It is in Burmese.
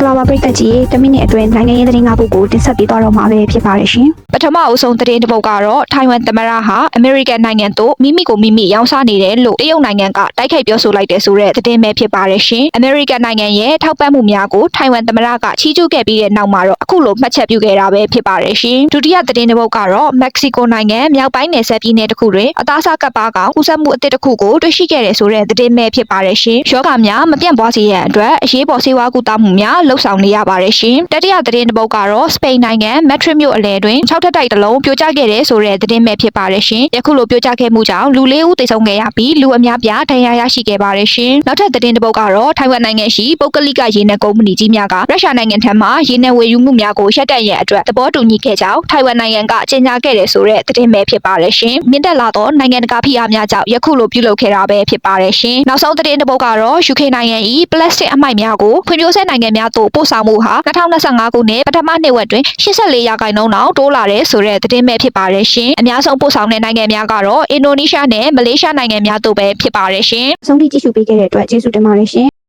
္ဂလာပါပရိသတ်ကြီးတမိနစ်အတွင်းနိုင်ငံရေးသတင်း၅ပုဒ်ကိုတင်ဆက်ပေးသွားတော့မှာပဲဖြစ်ပါတယ်ရှင်ပထမအဦးဆုံးသတင်းတစ်ပုဒ်ကတော့ထိုင်ဝမ်သမ္မတဟာအမေရိကန်နိုင်ငံသို့မိမိကိုမိမိရောင်းစားနေတယ်လို့တရုတ်နိုင်ငံကတိုက်ခိုက်ပြောဆိုလိုက်တဲ့ဆိုတဲ့သတင်းပဲဖြစ်ပါတယ်ရှင်အမေရိကန်နိုင်ငံရဲ့ထောက်ပံ့မှုများကိုထိုင်ဝမ်သမ္မတကချီးကျူးခဲ့ပြီးတဲ့နောက်မှာတော့အခုလိုမှတ်ချက်ပြုခဲ့တာပဲဖြစ်ပါတယ်ရှင်ဒုတိယသတင်းတစ်ပုဒ်ကတော့မက္ကဆီကိုနိုင်ငံမြောက်ပိုင်းနယ်စပ်ပြည်နယ်တစ်ခုတွင်အသားစားကပ်ပါကောင်ဦးဆက်မှုအသစ်တစ်ခုကိုတွေ့ရှိခဲ့တယ်ဆိုတဲ့သတင်းပဲဖြစ်ပါတယ်ရှင်ယောဂများမပြန့်ပွားစေရန်အတွက်အရေးပေါ်ဆေးဝါးကုသမှုများလှုပ်ဆောင်နေရပါတယ်ရှင်တတိယသတင်းတစ်ပုဒ်ကတော့စပိန်နိုင်ငံမက်ထရစ်မြို့အလယ်တွင်၆ထပ်တိုက်တစ်လုံးပြိုကျခဲ့တယ်ဆိုတဲ့သတင်းပဲဖြစ်ပါတယ်ရှင်ယခုလိုပြိုကျခဲ့မှုကြောင့်လူလေးဦးသေဆုံးခဲ့ရပြီးလူအများပြားဒဏ်ရာရရှိခဲ့ပါတယ်ရှင်နောက်ထပ်သတင်းတစ်ပုဒ်ကတော့ထိုင်ဝမ်နိုင်ငံရှိပုဂ္ဂလိကရေနံကုမ္ပဏီကြီးများကရုရှားနိုင်ငံထံမှရေနံဝယ်ယူမှုများကိုရပ်တန့်ရန်အတွက်သဘောတူညီခဲ့ကြောင်းထိုင်ဝမ်နိုင်ငံကကြေညာခဲ့တယ်ဆိုတဲ့သတင်းပဲဖြစ်ပါတယ်ရှင်မြင့်တက်လာသောနိုင်ငံတကာဖိအားများကြောင့်ယခုလိုပြုလုပ်ခဲ့တာပဲဖြစ်ပါတယ်ရှင်နောက်ဆုံးသတင်းတစ်ပုဒ်ကတော့ UK နိုင်ငံ၏ပလတ်စတစ်အမိုက်များကိုဖွံ့ဖြိုးဆဲနိုင်ငံများသို့ပို့ဆောင်မှုဟာ2025ခုနှစ်ပထမနှစ်ဝက်တွင်84ရာခိုင်နှုန်းလောက်တိုးလာတယ်ဆိုတဲ့သတင်းပဲဖြစ်ပါတယ်ရှင်အများဆုံးပို့ဆောင်တဲ့နိုင်ငံများကတော့အင်ဒိုနီးရှားနဲ့မလေးရှားနိုင်ငံများတို့ပဲဖြစ်ပါတယ်ရှင်ဆုံးဖြတ်ကြည့်ရှုပေးခဲ့တဲ့အတွက်ကျေးဇူးတင်ပါတယ်ရှင်